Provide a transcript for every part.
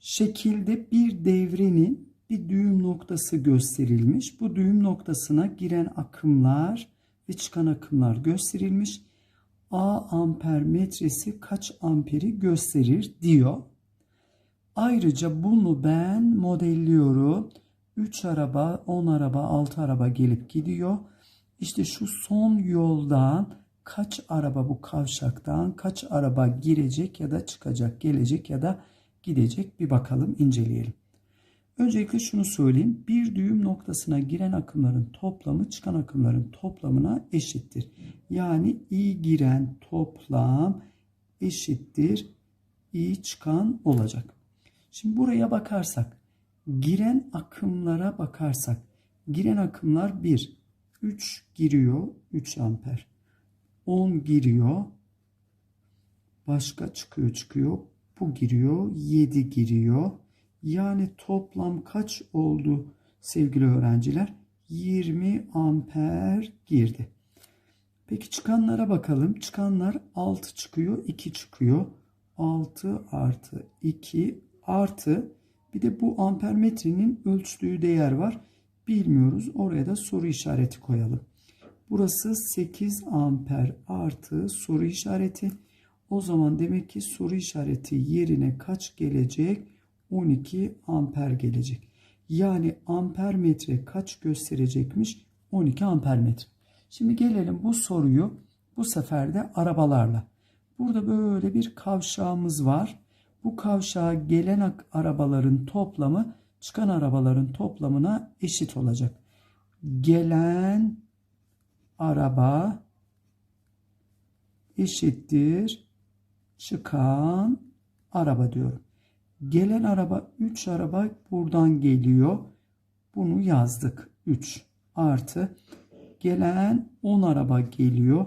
Şekilde bir devrenin bir düğüm noktası gösterilmiş. Bu düğüm noktasına giren akımlar ve çıkan akımlar gösterilmiş. A amper metresi kaç amperi gösterir diyor. Ayrıca bunu ben modelliyorum. 3 araba, 10 araba, 6 araba gelip gidiyor. İşte şu son yoldan kaç araba bu kavşaktan kaç araba girecek ya da çıkacak, gelecek ya da gidecek bir bakalım, inceleyelim. Öncelikle şunu söyleyeyim. Bir düğüm noktasına giren akımların toplamı çıkan akımların toplamına eşittir. Yani i giren toplam eşittir i çıkan olacak. Şimdi buraya bakarsak, giren akımlara bakarsak, giren akımlar 1, 3 giriyor, 3 amper. 10 giriyor, başka çıkıyor çıkıyor, bu giriyor, 7 giriyor. Yani toplam kaç oldu sevgili öğrenciler? 20 amper girdi. Peki çıkanlara bakalım. Çıkanlar 6 çıkıyor, 2 çıkıyor. 6 artı 2 artı bir de bu ampermetrenin ölçtüğü değer var. Bilmiyoruz. Oraya da soru işareti koyalım. Burası 8 amper artı soru işareti. O zaman demek ki soru işareti yerine kaç gelecek? 12 amper gelecek. Yani amper metre kaç gösterecekmiş? 12 amper metre. Şimdi gelelim bu soruyu bu sefer de arabalarla. Burada böyle bir kavşağımız var. Bu kavşağa gelen arabaların toplamı çıkan arabaların toplamına eşit olacak. Gelen araba eşittir çıkan araba diyorum. Gelen araba 3 araba buradan geliyor. Bunu yazdık. 3 artı gelen 10 araba geliyor.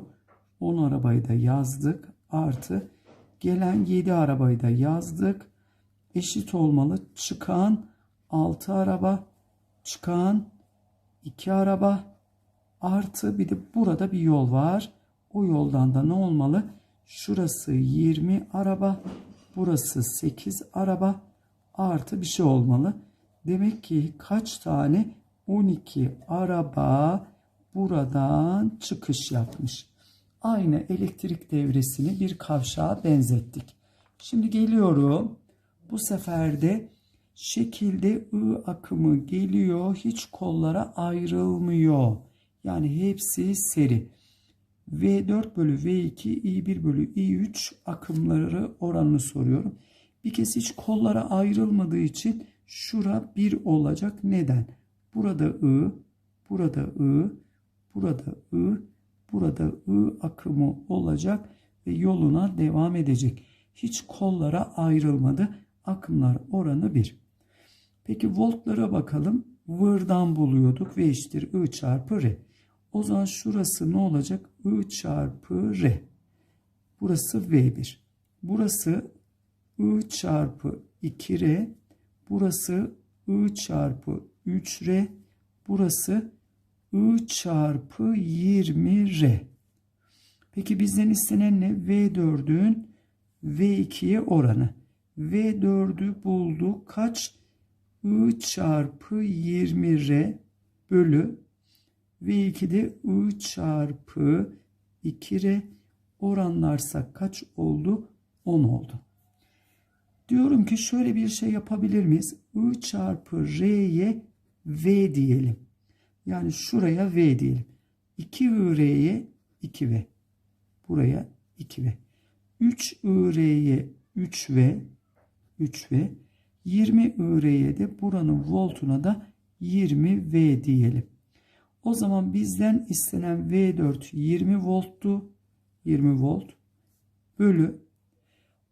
10 arabayı da yazdık. Artı gelen 7 arabayı da yazdık. Eşit olmalı. Çıkan 6 araba, çıkan 2 araba artı bir de burada bir yol var. O yoldan da ne olmalı? Şurası 20 araba, burası 8 araba artı bir şey olmalı. Demek ki kaç tane 12 araba buradan çıkış yapmış. Aynı elektrik devresini bir kavşağa benzettik. Şimdi geliyorum. Bu sefer de şekilde I akımı geliyor. Hiç kollara ayrılmıyor. Yani hepsi seri. V4 bölü V2, I1 bölü I3 akımları oranını soruyorum. Bir kez hiç kollara ayrılmadığı için şura 1 olacak. Neden? Burada I, burada I, burada I, burada I akımı olacak ve yoluna devam edecek. Hiç kollara ayrılmadı. Akımlar oranı 1. Peki voltlara bakalım. V'dan buluyorduk. V eşittir I çarpı R. O zaman şurası ne olacak? I çarpı R. Burası V1. Burası I çarpı 2R. Burası I çarpı 3R. Burası I çarpı 20R. Peki bizden istenen ne? V4'ün V2'ye oranı. V4'ü bulduk. Kaç? I çarpı 20R bölü V2'de I çarpı 2R oranlarsak kaç oldu? 10 oldu. Diyorum ki şöyle bir şey yapabilir miyiz? I çarpı R'ye V diyelim. Yani şuraya V diyelim. 2IR'ye 2V. Buraya 2V. 3IR'ye 3V. 3V. 20 IR'ye de buranın voltuna da 20V diyelim. O zaman bizden istenen V4 20 volttu. 20 volt bölü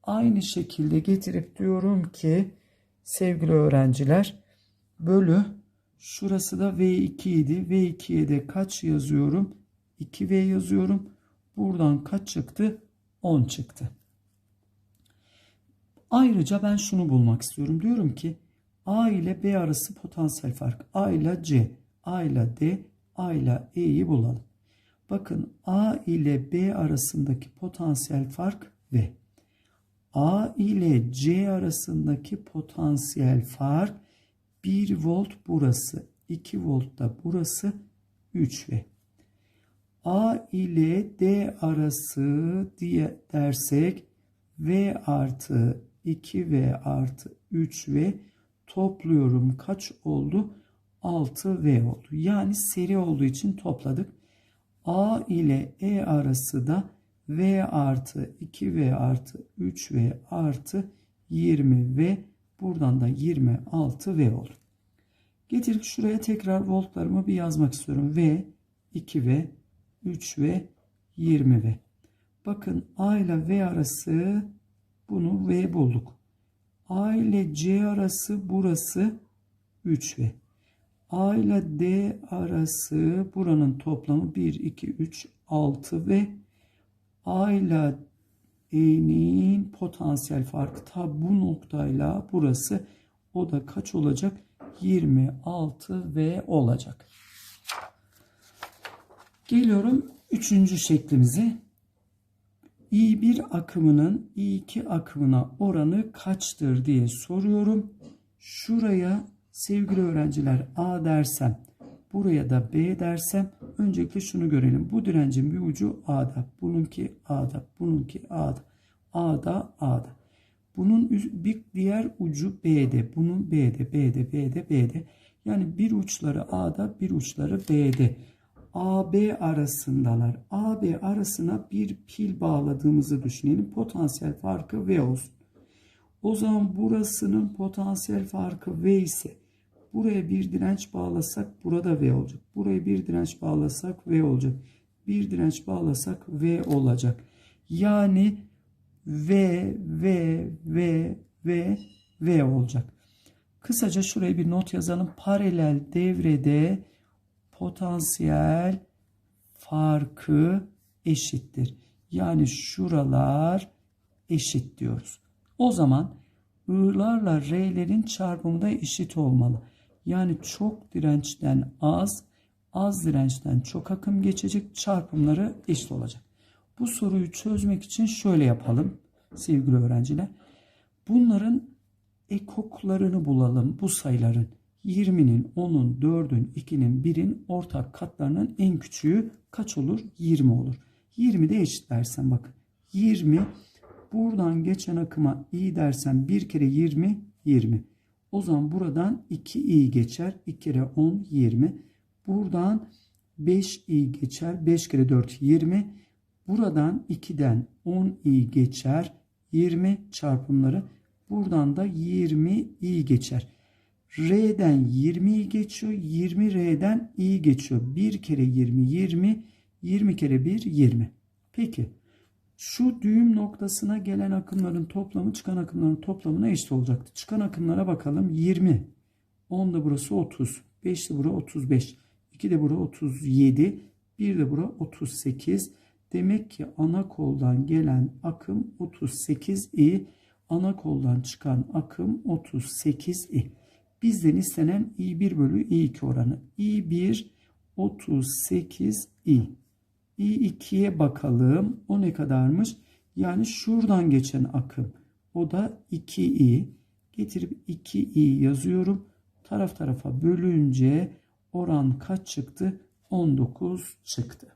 aynı şekilde getirip diyorum ki sevgili öğrenciler bölü şurası da V2 idi. V2'ye de kaç yazıyorum? 2V yazıyorum. Buradan kaç çıktı? 10 çıktı. Ayrıca ben şunu bulmak istiyorum. Diyorum ki A ile B arası potansiyel fark. A ile C, A ile D, A ile E'yi bulalım. Bakın A ile B arasındaki potansiyel fark V. A ile C arasındaki potansiyel fark 1 volt burası, 2 volt da burası 3 V. A ile D arası diye dersek V artı 2V artı 3V topluyorum. Kaç oldu? 6V oldu. Yani seri olduğu için topladık. A ile E arası da V artı 2V artı 3V artı 20V buradan da 26V oldu. Getirip şuraya tekrar voltlarımı bir yazmak istiyorum. V, 2V, 3V, 20V. Bakın A ile V arası bunu V bulduk. A ile C arası burası 3V. A ile D arası buranın toplamı 1, 2, 3, 6 ve A ile E'nin potansiyel farkı ta bu noktayla burası o da kaç olacak? 26 V olacak. Geliyorum üçüncü şeklimize. I1 akımının I2 akımına oranı kaçtır diye soruyorum. Şuraya sevgili öğrenciler A dersem, buraya da B dersem öncelikle şunu görelim. Bu direncin bir ucu A'da, bununki A'da, bununki A'da, A'da, A'da. Bunun bir diğer ucu B'de, bunun B'de, B'de, B'de, B'de. Yani bir uçları A'da, bir uçları B'de. AB arasındalar. AB arasına bir pil bağladığımızı düşünelim. Potansiyel farkı V olsun. O zaman burasının potansiyel farkı V ise buraya bir direnç bağlasak burada V olacak. Buraya bir direnç bağlasak V olacak. Bir direnç bağlasak V olacak. Yani V, V, V, V, V olacak. Kısaca şuraya bir not yazalım. Paralel devrede potansiyel farkı eşittir. Yani şuralar eşit diyoruz. O zaman I'larla R'lerin çarpımı da eşit olmalı. Yani çok dirençten az, az dirençten çok akım geçecek çarpımları eşit olacak. Bu soruyu çözmek için şöyle yapalım sevgili öğrenciler. Bunların ekoklarını bulalım bu sayıların. 20'nin, 10'un, 4'ün, 2'nin, 1'in ortak katlarının en küçüğü kaç olur? 20 olur. 20 de eşitlersen bakın. 20 buradan geçen akıma i dersen 1 kere 20 20. O zaman buradan 2 i geçer. 2 kere 10 20. Buradan 5 i geçer. 5 kere 4 20. Buradan 2'den 10 i geçer. 20 çarpımları. Buradan da 20 i geçer. R'den 20'yi geçiyor. 20 R'den i geçiyor. 1 kere 20 20. 20 kere 1 20. Peki şu düğüm noktasına gelen akımların toplamı çıkan akımların toplamına eşit olacaktı. Çıkan akımlara bakalım. 20. 10 da burası 30. 5 de burası 35. 2 de burası 37. 1 de burası 38. Demek ki ana koldan gelen akım 38i. Ana koldan çıkan akım 38i. Bizden istenen I1 bölü I2 oranı. I1 38I. I2'ye bakalım. O ne kadarmış? Yani şuradan geçen akım. O da 2I. Getirip 2I yazıyorum. Taraf tarafa bölünce oran kaç çıktı? 19 çıktı.